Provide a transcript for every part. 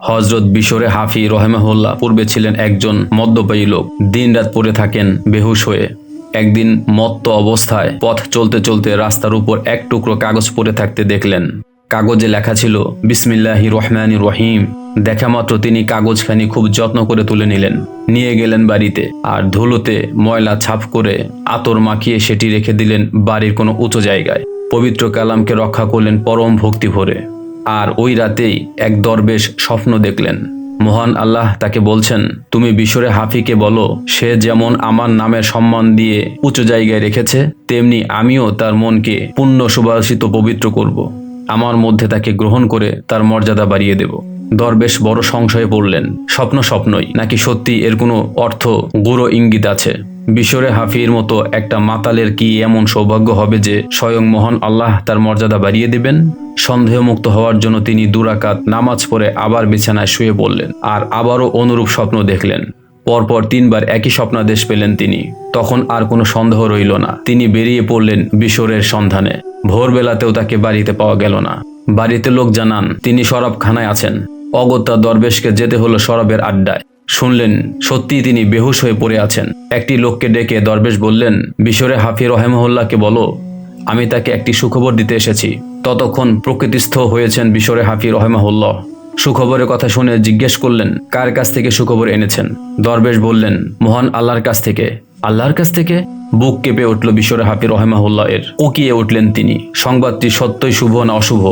হজরত বিশরে হাফি রহেমাহুল্লাহ পূর্বে ছিলেন একজন মদ্যপায়ী লোক। দিনরাত পড়ে থাকেন বেহুশ হয়ে। একদিন মত্ত অবস্থায় পথ চলতে চলতে রাস্তার উপর এক টুকরো কাগজ পড়ে থাকতে দেখলেন। কাগজে লেখা ছিল, বিসমিল্লাহি রহমানি রহিম। দেখা মাত্র তিনি কাগজখানি খুব যত্ন করে তুলে নিলেন। নিয়ে গেলেন বাড়িতে আর ধুলোতে ময়লা ছাপ করে আতর মাখিয়ে সেটি রেখে দিলেন বাড়ির কোনো উঁচু জায়গায়। পবিত্র কালামকে রক্ষা করলেন পরম ভক্তি ভরে আর ওই রাতেই এক দরবেশ স্বপ্ন দেখলেন। মহান আল্লাহ তাকে বলছেন, তুমি বিশ্বরে হাফিকে বলো, সে যেমন আমার নামের সম্মান দিয়ে উঁচু জায়গায় রেখেছে, তেমনি আমিও তার মনকে পুণ্য সুবাসিত পবিত্র করব। আমার মধ্যে তাকে গ্রহণ করে তার মর্যাদা বাড়িয়ে দেব। দরবেশ বড় সংশয়ে পড়লেন, স্বপ্ন স্বপ্নই, নাকি সত্যি এর কোনো অর্থ গুঁড়ো ইঙ্গিত আছে? বিশ্বরে হাফির মতো একটা মাতালের কি এমন সৌভাগ্য হবে যে স্বয়ং মহান আল্লাহ তার মর্যাদা বাড়িয়ে দেবেন? সন্দেহমুক্ত হওয়ার জন্য তিনি দুরাকাত নামাজ পড়ে আবার বিছানায় শুয়ে পড়লেন আর আবারও অনুরূপ স্বপ্ন দেখলেন। পরপর তিনবার একই স্বপ্নাদেশ পেলেন তিনি। তখন আর কোনো সন্দেহ রইল না। তিনি বেরিয়ে পড়লেন বিশরের সন্ধানে। ভোরবেলাতেও তাকে বাড়িতে পাওয়া গেল না। বাড়িতে লোক জানান, তিনি শরাবখানায় আছেন। অগত্যা দরবেশকে যেতে হলো শরাবের আড্ডায়। শুনলেন, সত্যিই তিনি বেহুশ হয়ে পড়ে আছেন। একটি লোককে ডেকে দরবেশ বললেন, বিশরে হাফি রহেমহল্লাকে বলো, আমি তাকে একটি সুখবর দিতে এসেছি। ততক্ষণ প্রকৃতিস্থ হয়েছেন বিশরে হাফি রহেমাহুল্লাহ। সুখবরের কথা শুনে জিজ্ঞেস করলেন, কার কাছ থেকে সুখবর এনেছেন? দরবেশ বললেন, মহান আল্লাহর কাছ থেকে। আল্লাহর কাছ থেকে? বুক কেঁপে উঠল বিশরে হাফি রহেমাহুল্লাহ এর। উকিয়ে উঠলেন তিনি, সংবাদটি সত্যই শুভ না অশুভ?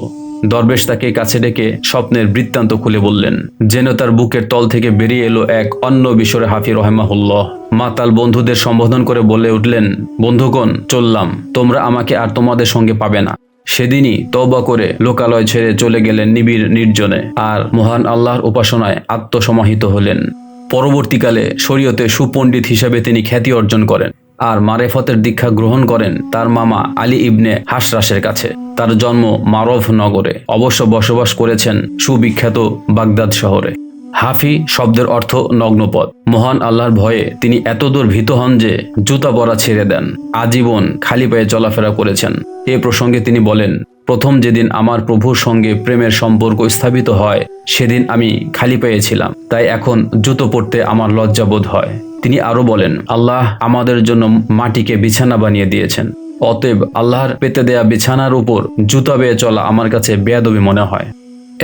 দরবেশ তাকে কাছে ডেকে স্বপ্নের বৃত্তান্ত খুলে বললেন, যেন তার বুকের তল থেকে বেরিয়ে এলো এক অন্য বিশরে হাফি রহেমাহুল্লাহ। মাতাল বন্ধুদের সম্বোধন করে বলে উঠলেন, বন্ধুগণ, চললাম, তোমরা আমাকে আর তোমাদের সঙ্গে পাবে না। সেদিনই তওবা করে লোকালয় ছেড়ে চলে গেলেন নিবিড় নির্জনে। আর মহান আল্লাহর উপাসনায় আত্মসমাহিত হলেন। পরবর্তীকালে শরীয়তে সুপণ্ডিত হিসাবে তিনি খ্যাতি অর্জন করেন। আর মারেফতের দীক্ষা গ্রহণ করেন তার মামা আলী ইবনে হাসরাসের কাছে। তার জন্ম মারভ নগরে। অবশ্য বসবাস করেছেন সুবিখ্যাত বাগদাদ শহরে। হাফি শব্দের অর্থ নগ্নপদ মহান আল্লাহর ভয়ে তিনি এতদূর ভীত হন যে জুতা পরা ছেড়ে দেন। আজীবন খালি পায়ে চলাফেরা করেছেন। এ প্রসঙ্গে তিনি বলেন, প্রথম যেদিন আমার প্রভুর সঙ্গে প্রেমের সম্পর্ক স্থাপিত হয়, সেদিন আমি খালি পেয়েছিলাম তাই এখন জুতো পরতে আমার লজ্জাবোধ হয়। তিনি আরও বলেন, আল্লাহ আমাদের জন্য মাটিকে বিছানা বানিয়ে দিয়েছেন। অতএব আল্লাহর পেতে দেয়া বিছানার উপর জুতা বেয়ে চলা আমার কাছে বেয়াদবি মনে হয়।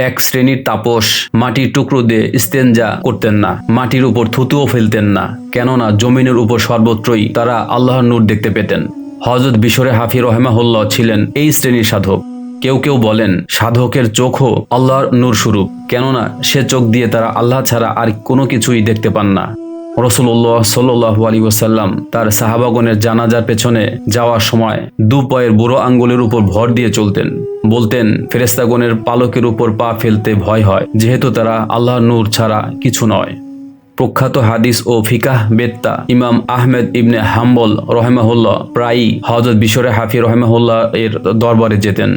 এক শ্রেণির তাপস মাটির টুকরো দিয়ে স্তেঞ্জা করতেন না, মাটির উপর থুতুও ফেলতেন না, কেননা জমিনের উপর সর্বত্রই তারা আল্লাহর নূর দেখতে পেতেন। হজরত বিশরে হাফি রহেমাহুল্লাহ ছিলেন এই শ্রেণির সাধক। কেউ কেউ বলেন, সাধকের চোখও আল্লাহর নূর স্বরূপ কেননা সে চোখ দিয়ে তারা আল্লাহ ছাড়া আর কোনো কিছুই দেখতে পান না। রসুল্লাহ সাল্লাহ আলী ওসাল্লাম তার সাহাবাগনের জানাজার পেছনে যাওয়ার সময় দু পায়ের বুড়ো আঙ্গুলের উপর ভর দিয়ে চলতেন। বলতেন ফেরেস্তাগণের পালকের উপর পা ফেলতে ভয় হয়, যেহেতু তারা আল্লাহর নূর ছাড়া কিছু নয়। প্রখ্যাত হাদিস ও ফিকাহ বেত্তা ইমাম আহমেদ ইবনে হাম্বল রহেমাহুল্লাহ প্রায়ই হজরত বিশরে হাফি রহেমাহুল্লাহ এর দরবারে যেতেন।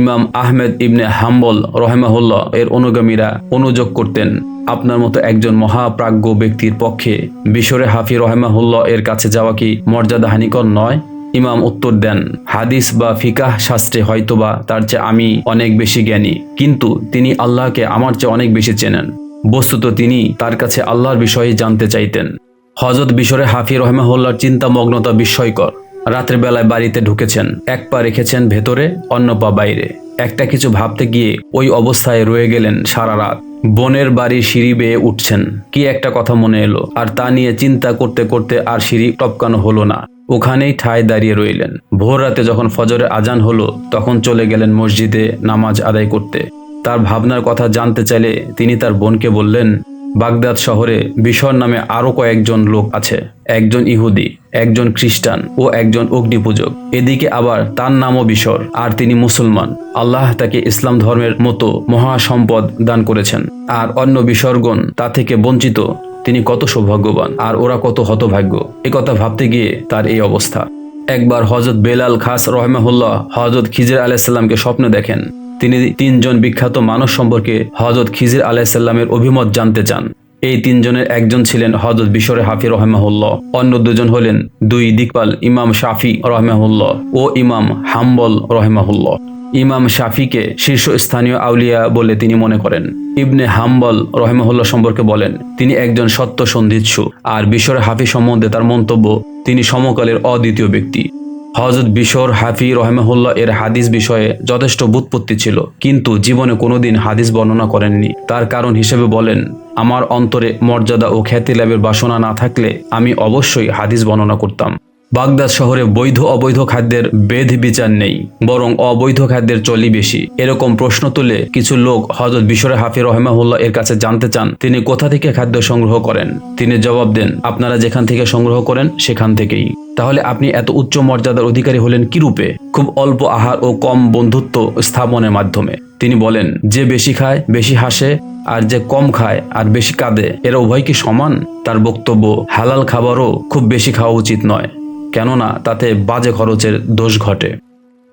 ইমাম আহমেদ ইবনে হাম্বল রহেমাহুল্লাহ এর অনুগামীরা অনুযোগ করতেন, আপনার মতো একজন মহাপ্রাজ্ঞ ব্যক্তির পক্ষে বিশরে হাফি রহেমাহুল্লাহ এর কাছে যাওয়া কি মর্যাদা হানিকর নয়? ইমাম উত্তর দেন, হাদিস বা ফিকাহ শাস্ত্রে হয়তোবা তার চেয়ে আমি অনেক বেশি জ্ঞানী, কিন্তু তিনি আল্লাহকে আমার চেয়ে অনেক বেশি চেনেন। বস্তুত তিনি তার কাছে আল্লাহর বিষয়ে জানতে চাইতেন। হজরত বিশরে হাফি রহমাহুল্লার চিন্তামগ্নতা বিস্ময়কর। রাতের বেলায় বাড়িতে ঢুকেছেন, এক পা রেখেছেন ভেতরে, অন্য পা বাইরে। একটা কিছু ভাবতে গিয়ে ওই অবস্থায় রয়ে গেলেন সারা রাত। বনের বাড়ি সিঁড়ি বেয়ে উঠছেন। কি একটা কথা মনে এলো, আর তা নিয়ে চিন্তা করতে করতে আর সিঁড়ি টপকানো হলো না। ওখানেই ঠায় দাঁড়িয়ে রইলেন। ভোর রাতে যখন ফজরে আজান হলো, তখন চলে গেলেন মসজিদে নামাজ আদায় করতে। তার ভাবনার কথা জানতে চাইলে তিনি তার বোনকে বললেন, বাগদাদ শহরে বিশর নামে আরও কয়েকজন লোক আছে। একজন ইহুদি, একজন খ্রিস্টান ও একজন অগ্নিপূজক। এদিকে আবার তার নামও বিশর, আর তিনি মুসলমান। আল্লাহ তাকে ইসলাম ধর্মের মতো মহাসম্পদ দান করেছেন। আর অন্য বিসর্গণ তা থেকে বঞ্চিত, তিনি কত সৌভাগ্যবান, আর ওরা কত হতভাগ্য। এ কথা ভাবতে গিয়ে তার এই অবস্থা। একবার হজরত বেলাল খাস রহমাহুল্লাহ হজরত খিজির আলাইসাল্লামকে স্বপ্নে দেখেন। তিনি তিনজন বিখ্যাত মানুষ সম্পর্কে হজরত খিজির আলাইসাল্লামের অভিমত জানতে চান। এই তিনজনের একজন ছিলেন হজরত বিশরে হাফি রহমাহুল্লাহ, অন্য দুজন হলেন দুই দিকপাল ইমাম শাফি রহমাহুল্লাহ ও ইমাম হাম্বল রহমাহুল্লাহ। ইমাম শাফিকে শীর্ষস্থানীয় আউলিয়া বলে তিনি মনে করেন। ইবনে হাম্বল রহেমহল্লা সম্পর্কে বলেন, তিনি একজন সত্য সন্ধিৎসু, আর বিশ্বর হাফি সম্বন্ধে তার মন্তব্য তিনি সমকালের অদ্বিতীয় ব্যক্তি। হজরত বিশর হাফি রহেমহুল্লাহ এর হাদিস বিষয়ে যথেষ্ট বুৎপত্তি ছিল, কিন্তু জীবনে কোনোদিন হাদিস বর্ণনা করেননি। তার কারণ হিসেবে বলেন, আমার অন্তরে মর্যাদা ও খ্যাতি লাভের বাসনা না থাকলে আমি অবশ্যই হাদিস বর্ণনা করতাম। বাগদাদ শহরে বৈধ অবৈধ খাদ্যের বেধ বিচার নেই, বরং অবৈধ খাদ্যের চলি বেশি। এরকম প্রশ্ন তুলে কিছু লোক হজরত বিশরে হাফি রহমাহুল্লাহ এর কাছে জানতে চান, তিনি কোথা থেকে খাদ্য সংগ্রহ করেন? তিনি জবাব দেন, আপনারা যেখান থেকে সংগ্রহ করেন, সেখান থেকেই। তাহলে আপনি এত উচ্চ মর্যাদার অধিকারী হলেন কি রূপে? খুব অল্প আহার ও কম বন্ধুত্ব স্থাপনের মাধ্যমে। তিনি বলেন, যে বেশি খায়, বেশি হাসে, আর যে কম খায়, আর বেশি কাঁদে, এরা উভয় কি সমান? তার বক্তব্য, হালাল খাবারও খুব বেশি খাওয়া উচিত নয়। কেননা তাতে বাজে খরচের দোষ ঘটে।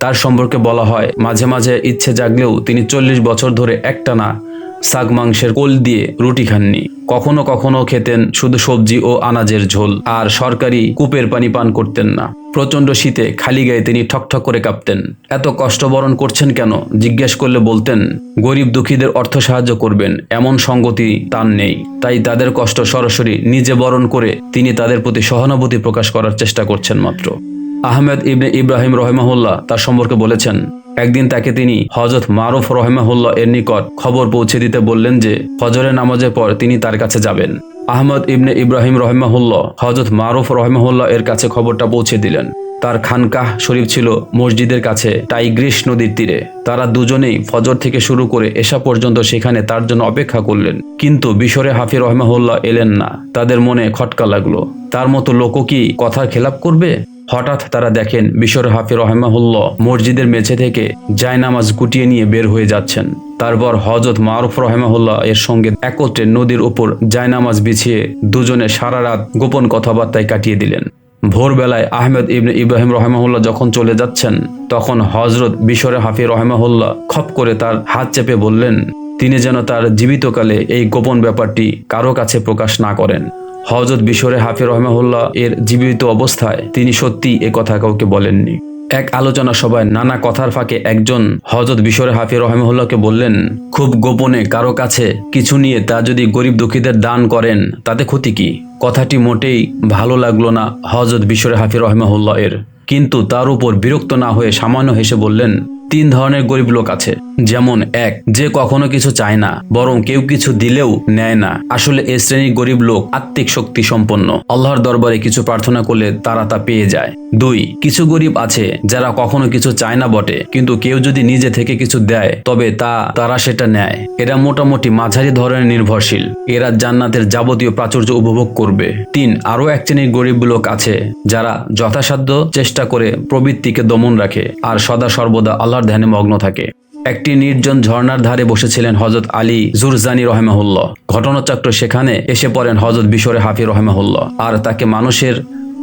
তার সম্পর্কে বলা হয়, মাঝে মাঝে ইচ্ছে জাগলেও তিনি চল্লিশ বছর ধরে একটানা শাক মাংসের কোল দিয়ে রুটি খাননি। কখনো কখনো খেতেন শুধু সবজি ও আনাজের ঝোল, আর সরকারি কূপের পানি পান করতেন না। প্রচণ্ড শীতে খালি গায়ে তিনি ঠকঠক করে কাঁপতেন। এত কষ্ট বরণ করছেন কেন? জিজ্ঞেস করলে বলতেন, গরিব দুঃখীদের অর্থ সাহায্য করবেন, এমন সঙ্গতি তার নেই। তাই তাদের কষ্ট সরাসরি নিজে বরণ করে তিনি তাদের প্রতি সহানুভূতি প্রকাশ করার চেষ্টা করছেন মাত্র। আহমেদ ইবনে ইব্রাহিম রহমাহুল্লাহ তার সম্পর্কে বলেছেন একদিন তাকে তিনি হজরত মারুফ রহমাহুল্লাহ এর নিকট খবর পৌঁছে দিতে বললেন যে, ফজরের নামাজের পর তিনি তার কাছে যাবেন। আহমদ ইবনে ইব্রাহিম রহমাহুল্লাহ হজরত মারুফ রহমাহুল্লাহ এর কাছে খবরটা পৌঁছে দিলেন। তার খানকাহ শরীফ ছিল মসজিদের কাছে টাইগ্রিস নদীর তীরে। তারা দুজনেই ফজর থেকে শুরু করে এসা পর্যন্ত সেখানে তার জন্য অপেক্ষা করলেন। কিন্তু বিশরে হাফি রহমাহুল্লাহ এলেন না। তাদের মনে খটকা লাগল। তার মতো লোকও কি কথার খেলাপ করবে? হঠাৎ তারা দেখেন বিশর হাফি রহমাহুল্লাহ মসজিদের মেঝে থেকে জায়নামাজ গুটিয়ে নিয়ে বের হয়ে যাচ্ছেন। তারপর হজরত মারুফ রহমাহুল্লাহ এর সঙ্গে একত্রে নদীর উপর জায়নামাজ বিছিয়ে দুজনে সারা রাত গোপন কথাবার্তায় কাটিয়ে দিলেন। ভোরবেলায় আহমেদ ইবনে ইব্রাহিম রহমাহুল্লাহ যখন চলে যাচ্ছেন, তখন হজরত বিশরে হাফি রহমাহুল্লাহ খপ করে তার হাত চেপে বললেন, তিনি যেন তার জীবিতকালে এই গোপন ব্যাপারটি কারও কাছে প্রকাশ না করেন। হজরত বিশরে হাফি রহমাহুল্লাহ এর জীবিত অবস্থায় তিনি সত্যি এ কথা কাউকে বলেননি। এক আলোচনা সভায় নানা কথার ফাঁকে একজন হজরত বিশরে হাফি রহমাহুল্লাহকে বললেন, খুব গোপনে কারও কাছে কিছু নিয়ে তা যদি গরিব দুঃখীদের দান করেন, তাতে ক্ষতি কি? কথাটি মোটেই ভালো লাগল না হজরত বিশরে হাফি রহমাহুল্লাহ এর। কিন্তু তার উপর বিরক্ত না হয়ে সামান্য হেসে বললেন, তিন ধরনের গরিব লোক আছে। যেমন এক, যে কখনো কিছু চায় না, বরং কেউ কিছু দিলেও নেয় না। আসলে এ শ্রেণির গরিব লোক আত্মিক শক্তি সম্পন্ন। আল্লাহর দরবারে কিছু প্রার্থনা করলে তারা তা পেয়ে যায়। দুই, কিছু গরিব আছে যারা কখনো কিছু চায় না বটে, কিন্তু কেউ যদি নিজে থেকে কিছু দেয়, তবে তা, তারা সেটা নেয়। এরা মোটামুটি মাঝারি ধরনের নির্ভরশীল। এরা জান্নাতের যাবতীয় প্রাচুর্য উপভোগ করবে। তিন, আরও এক শ্রেণির গরিব লোক আছে যারা যথাসাধ্য চেষ্টা করে প্রবৃত্তিকে দমন রাখে, আর সদা সর্বদা আল্লাহর ধ্যানে মগ্ন থাকে। একটি নির্জন ঝর্ণার ধারে বসেছিলেন হজরত আলী জুরজানি রহেমাহুল্লাহ। ঘটনাচক্র সেখানে এসে পড়েন হজরত বিশরে হাফি রহেমাহুল্লাহ। আর তাকে মানুষের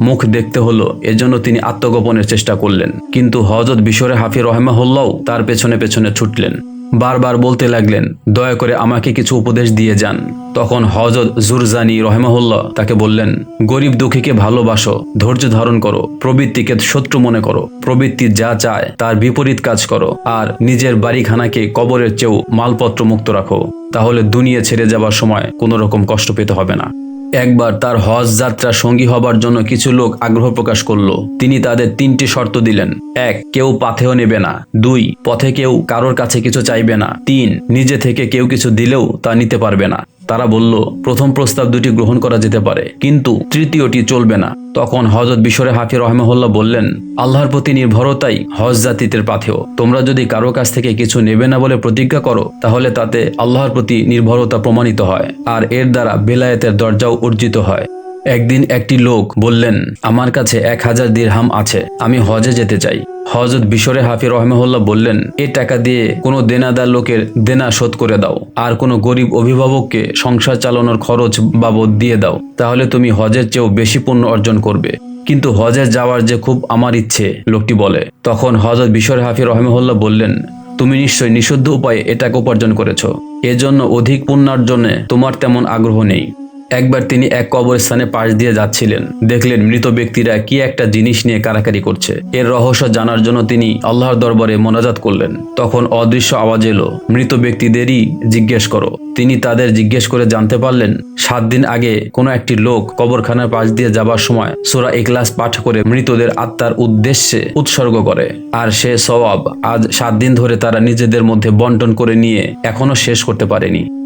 মুখ দেখতে হলো, এজন্য তিনি আত্মগোপনের চেষ্টা করলেন। কিন্তু হজরত বিশরে হাফি রহেমাহুল্লাও তার পেছনে পেছনে ছুটলেন। বারবার বলতে লাগলেন, দয়া করে আমাকে কিছু উপদেশ দিয়ে যান। তখন হজরত জুরজানি রহেমাহুল্লাহ তাকে বললেন, গরিব দুঃখীকে ভালোবাসো, ধৈর্য ধারণ করো, প্রবৃত্তিকে শত্রু মনে করো, প্রবৃত্তি যা চায় তার বিপরীত কাজ করো, আর নিজের বাড়িখানাকে কবরের চেয়েও মালপত্র মুক্ত রাখো। তাহলে দুনিয়া ছেড়ে যাবার সময় কোনো রকম কষ্ট পেতে হবে না। একবার তার হজ যাত্রা সঙ্গী হবার জন্য কিছু লোক আগ্রহ প্রকাশ করল। তিনি তাদের তিনটি শর্ত দিলেন। এক, কেউ পাথেও নেবে না। দুই, পথে কেউ কারোর কাছে কিছু চাইবে না। তিন, নিজে থেকে কেউ কিছু দিলেও তা নিতে পারবে না। তারা বলল, প্রথম প্রস্তাব দুটি গ্রহণ করা যেতে পারে, কিন্তু তৃতীয়টি চলবে না। তখন হজরত বিশরে হাফি রহমহল্লা বললেন, আল্লাহর প্রতি নির্ভরতাই হজ জাতিতের পাথেও তোমরা যদি কারও কাছ থেকে কিছু নেবে না বলে প্রতিজ্ঞা করো, তাহলে তাতে আল্লাহর প্রতি নির্ভরতা প্রমাণিত হয়, আর এর দ্বারা বেলায়েতের দরজাও অর্জিত হয়। একদিন একটি লোক বললেন, আমার কাছে এক হাজার দিরহাম আছে, আমি হজে যেতে চাই। হজরত বিশরে হাফি রহমহল্লা বললেন, এ টাকা দিয়ে কোনো দেনাদার লোকের দেনা শোধ করে দাও, আর কোনো গরিব অভিভাবককে সংসার চালানোর খরচ বাবদ দিয়ে দাও, তাহলে তুমি হজের চেয়েও বেশি পণ্য অর্জন করবে। কিন্তু হজে যাওয়ার যে খুব আমার ইচ্ছে, লোকটি বলে। তখন হজরত বিশরে হাফি রহমহল্লা বললেন, তুমি নিশ্চয় নিষিদ্ধ উপায়ে এ টাকা উপার্জন করেছ। এজন্য অধিক পুণ্যার্জনে তোমার তেমন আগ্রহ নেই। একবার তিনি এক কবরস্থানে পাশ দিয়ে যাচ্ছিলেন। দেখলেন মৃত ব্যক্তিরা কি একটা জিনিস নিয়ে কারাকারি করছে। এর রহস্য জানার জন্য তিনি আল্লাহর দরবারে মোনাজাত করলেন। তখন অদৃশ্য আওয়াজ এলো, মৃত ব্যক্তিদেরই জিজ্ঞেস করো। তিনি তাদের জিজ্ঞেস করে জানতে পারলেন, সাত দিন আগে কোনো একটি লোক কবরখানার পাশ দিয়ে যাবার সময় সোরা ইখলাস পাঠ করে মৃতদের আত্মার উদ্দেশ্যে উৎসর্গ করে। আর সে সওয়াব আজ সাত দিন ধরে তারা নিজেদের মধ্যে বন্টন করে নিয়ে এখনও শেষ করতে পারেনি।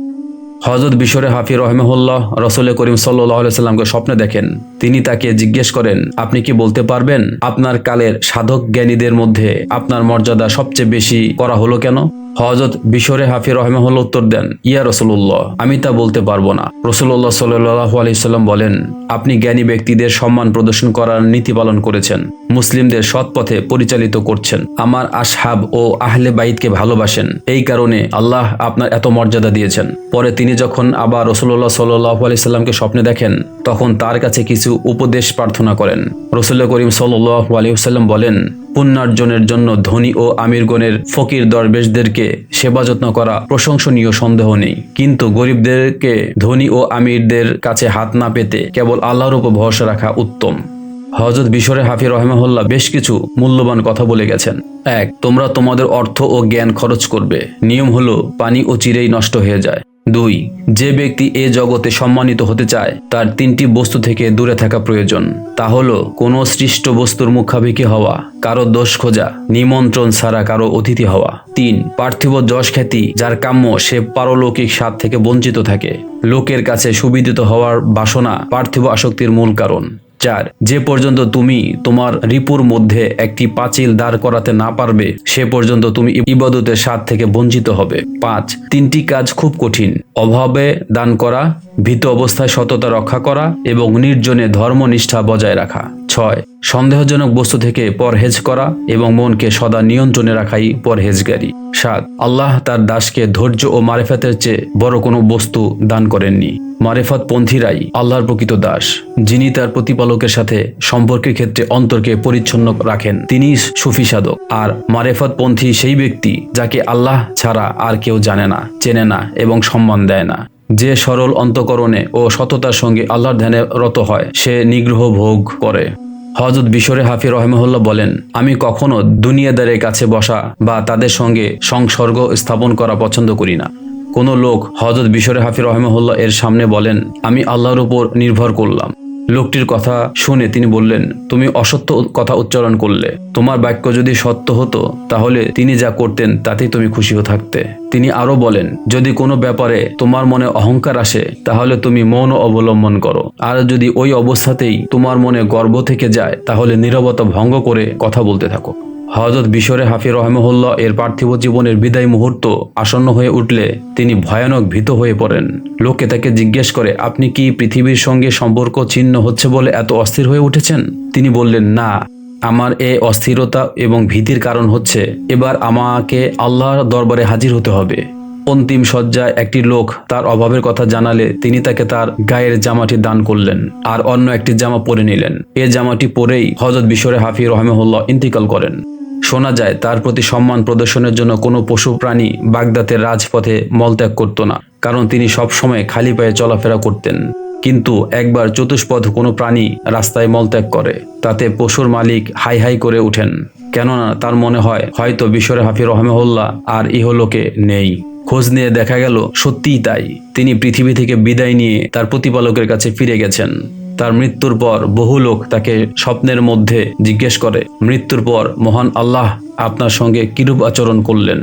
হজরত বিশরে হাফি রহমহল্লাহ রসুল করিম সাল্লাহ সাল্লামকে স্বপ্নে দেখেন। তিনি তাকে জিজ্ঞেস করেন, আপনি কি বলতে পারবেন আপনার কালের সাধক জ্ঞানীদের মধ্যে আপনার মর্যাদা সবচেয়ে বেশি করা হলো কেন? হজরত বিশরে হাফি রহমহুল্লা উত্তর দেন, ইয়া রসুল্লাহ আমি তা বলতে পারব না। রসুল্লাহ সাল্লাহ আলাইসাল্লাম বলেন, আপনি জ্ঞানী ব্যক্তিদের সম্মান প্রদর্শন করার নীতি পালন করেছেন, মুসলিমদের সৎ পথে পরিচালিত করছেন। আমার আসহাব ও আহলে বাইদকে ভালোবাসেন, এই কারণে আল্লাহ আপনার এত মর্যাদা দিয়েছেন। পরে তিনি যখন আবার রসুল্লাহ সাল্লাহ আলাইসাল্লামকে স্বপ্নে দেখেন, তখন তার কাছে কিছু উপদেশ প্রার্থনা করেন। রসুল্লাহ করিম সাল্লাহ আলিউসাল্লাম বলেন পুণ্যার্জনের জন্য ধনী ও আমিরগণের ফকির দরবেশদেরকে সেবা যত্ন করা প্রশংসনীয় সন্দেহ নেই। কিন্তু গরিবদেরকে ধনী ও আমিরদের কাছে হাত না পেতে কেবল আল্লাহর উপর ভরসা রাখা উত্তম। হজরত বিশরে হাফি রহমাহুল্লাহ বেশ কিছু মূল্যবান কথা বলে গেছেন। এক, তোমরা তোমাদের অর্থ ও জ্ঞান খরচ করবে। নিয়ম হলো পানি ও চিরেই নষ্ট হয়ে যায়। দুই, যে ব্যক্তি এ জগতে সম্মানিত হতে চায়, তার তিনটি বস্তু থেকে দূরে থাকা প্রয়োজন। তা হলো, কোনো সৃষ্ট বস্তুর মুখাভিকি হওয়া, কারও দোষ খোঁজা, নিমন্ত্রণ ছাড়া কারও অতিথি হওয়া। তিন, পার্থিব যশ খ্যাতি, যার কাম্য সে পারলৌকিক স্বাদ থেকে বঞ্চিত থাকে। লোকের কাছে সুবিদিত হওয়ার বাসনা পার্থিব আসক্তির মূল কারণ। চার। যে পর্যন্ত তুমি তোমার রিপুর মধ্যে একটি পাঁচিল দাঁড় করাতে না পারবে, সে পর্যন্ত তুমি ইবাদতের স্বাদ থেকে বঞ্চিত হবে। পাঁচ। তিনটি কাজ খুব কঠিন। অভাবে দান করা, ভীত অবস্থায় সততা রক্ষা করা এবং নির্জনে ধর্মনিষ্ঠা বজায় রাখা। ছয় সন্দেহজনক বস্তু থেকে পরহেজ করা এবং মনকে সদা নিয়ন্ত্রণে রাখাই পরহেজগারী। সাত, আল্লাহ তার দাসকে ধৈর্য ও মারেফাতের চেয়ে বড় কোনো বস্তু দান করেননি। মারেফাত পন্থীরাই আল্লাহর প্রকৃত দাস, যিনি তার প্রতিপালকের সাথে সম্পর্কের ক্ষেত্রে অন্তরকে পরিচ্ছন্ন রাখেন। তিনি সুফি সাধক। আর মারেফাত পন্থী সেই ব্যক্তি যাকে আল্লাহ ছাড়া আর কেউ জানে না, চেনে না এবং সম্মান দেয় না। যে সরল অন্তকরণে ও সততার সঙ্গে আল্লাহর ধ্যানে রত হয়, সে নিগ্রহ ভোগ করে। হজরত বিশরে হাফি রহমহল্লা বলেন, আমি কখনো দুনিয়াদারের কাছে বসা বা তাদের সঙ্গে সংসর্গ স্থাপন করা পছন্দ করি না। কোনো লোক হজরত বিশরে হাফি রহমহল্লা এর সামনে বলেন, আমি আল্লাহর উপর নির্ভর করলাম। লোকটির কথা শুনে তিনি বললেন, তুমি অসত্য কথা উচ্চারণ করলে। তোমার বাক্য যদি সত্য হতো, তাহলে তিনি যা করতেন, তাতেই তুমি খুশিও থাকতে। তিনি আরও বলেন, যদি কোনো ব্যাপারে তোমার মনে অহংকার আসে, তাহলে তুমি মৌন অবলম্বন করো। আর যদি ওই অবস্থাতেই তোমার মনে গর্ব থেকে যায়, তাহলে নিরবতা ভঙ্গ করে কথা বলতে থাকো। হজরত বিশরে হাফি রহমহুল্লাহ এর পার্থিব জীবনের বিদায় মুহূর্ত আসন্ন হয়ে উঠলে তিনি ভয়ানক ভীত হয়ে পড়েন। লোকে তাকে জিজ্ঞেস করে, আপনি কি পৃথিবীর সঙ্গে সম্পর্ক ছিন্ন হচ্ছে বলে এত অস্থির হয়ে উঠেছেন? তিনি বললেন, না, আমার এ অস্থিরতা এবং ভীতির কারণ হচ্ছে, এবার আমাকে আল্লাহর দরবারে হাজির হতে হবে। অন্তিম শয্যায় একটি লোক তার অভাবের কথা জানালে তিনি তাকে তার গায়ের জামাটি দান করলেন আর অন্য একটি জামা পরে নিলেন। এ জামাটি পরেই হজরত বিশ্বরে হাফি রহমহুল্লাহ ইন্তিকাল করেন। শোনা যায়, তার প্রতি সম্মান প্রদর্শনের জন্য কোনো পশু প্রাণী বাগদাতের রাজপথে মলত্যাগ করত না, কারণ তিনি সবসময় খালি পায়ে চলাফেরা করতেন। কিন্তু একবার চতুষ্পদ কোনো প্রাণী রাস্তায় মলত্যাগ করে, তাতে পশুর মালিক হাই হাই করে উঠেন, কেননা তার মনে হয়, হয়তো বিশ্বরে হাফি রহমহল্লা আর ইহলোকে নেই। খোঁজ নিয়ে দেখা গেল, সত্যিই তাই। তিনি পৃথিবী থেকে বিদায় নিয়ে তার প্রতিপালকের কাছে ফিরে গেছেন। তার মৃত্যুর পর বহু লোক তাকে স্বপ্নের মধ্যে জিজ্ঞেস করে, মৃত্যুর পর মহান আল্লাহ আপনার সঙ্গে কিরূপ আচরণ করলেন?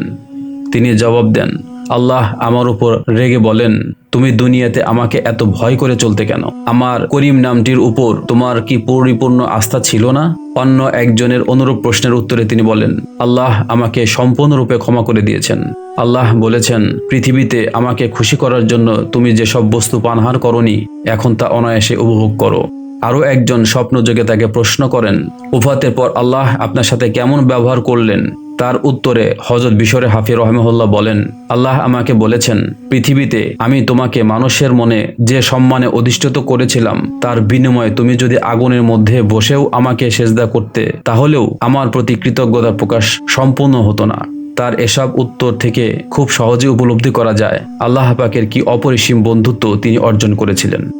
তিনি জবাব দেন, আল্লাহ আমার উপর রেগে বলেন। তুমি দুনিয়াতে আমাকে এত ভয় করে চলতে কেন? আমার করিম নামটির উপর তোমার কি পরিপূর্ণ আস্থা ছিল না? অন্য একজনের অনুরূপ প্রশ্নের উত্তরে তিনি বলেন, আল্লাহ আমাকে সম্পূর্ণরূপে ক্ষমা করে দিয়েছেন। আল্লাহ বলেছেন, পৃথিবীতে আমাকে খুশি করার জন্য তুমি যেসব বস্তু পানহার করনি, এখন তা অনায়াসে উপভোগ করো। আরও একজন স্বপ্নযোগে তাকে প্রশ্ন করেন, উফাতের পর আল্লাহ আপনার সাথে কেমন ব্যবহার করলেন? তার উত্তরে হজরত বিশরে হাফি রহমহল্লা বলেন, আল্লাহ আমাকে বলেছেন, পৃথিবীতে আমি তোমাকে মানুষের মনে যে সম্মানে অধিষ্ঠিত করেছিলাম, তার বিনিময়ে তুমি যদি আগুনের মধ্যে বসেও আমাকে সেজদা করতে, তাহলেও আমার প্রতি কৃতজ্ঞতা প্রকাশ সম্পূর্ণ হতো না। তার এসব উত্তর থেকে খুব সহজে উপলব্ধি করা যায়। আল্লাহ পাকের কি অপরিসীম বন্ধুত্ব তিনি অর্জন করেছিলেন।